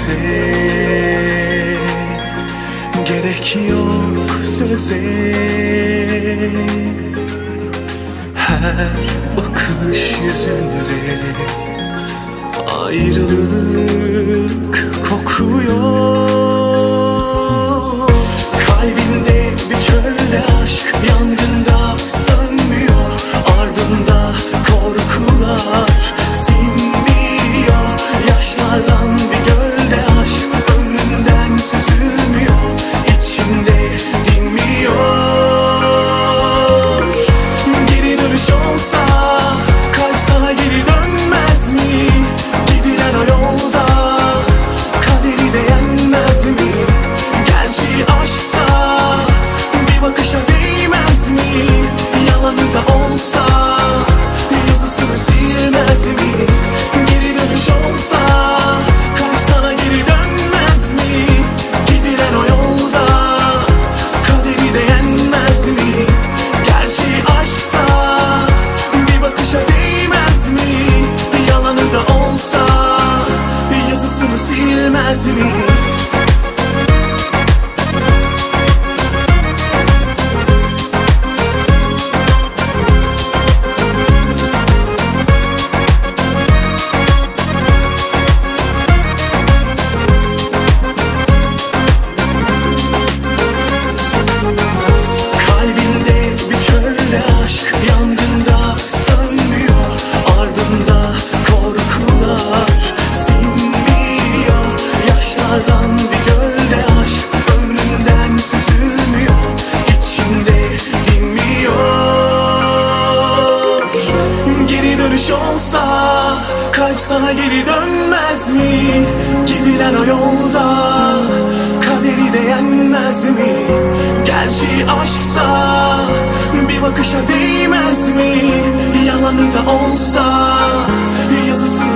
bize Gerek yok söze Her bakış yüzünde Ayrılık kokuyor. bilmez mi? Kalbinde bir çölde aşk yan dönüş olsa Kalp sana geri dönmez mi? Gidilen o yolda Kaderi de yenmez mi? Gerçeği aşksa Bir bakışa değmez mi? Yalanı da olsa Yazısın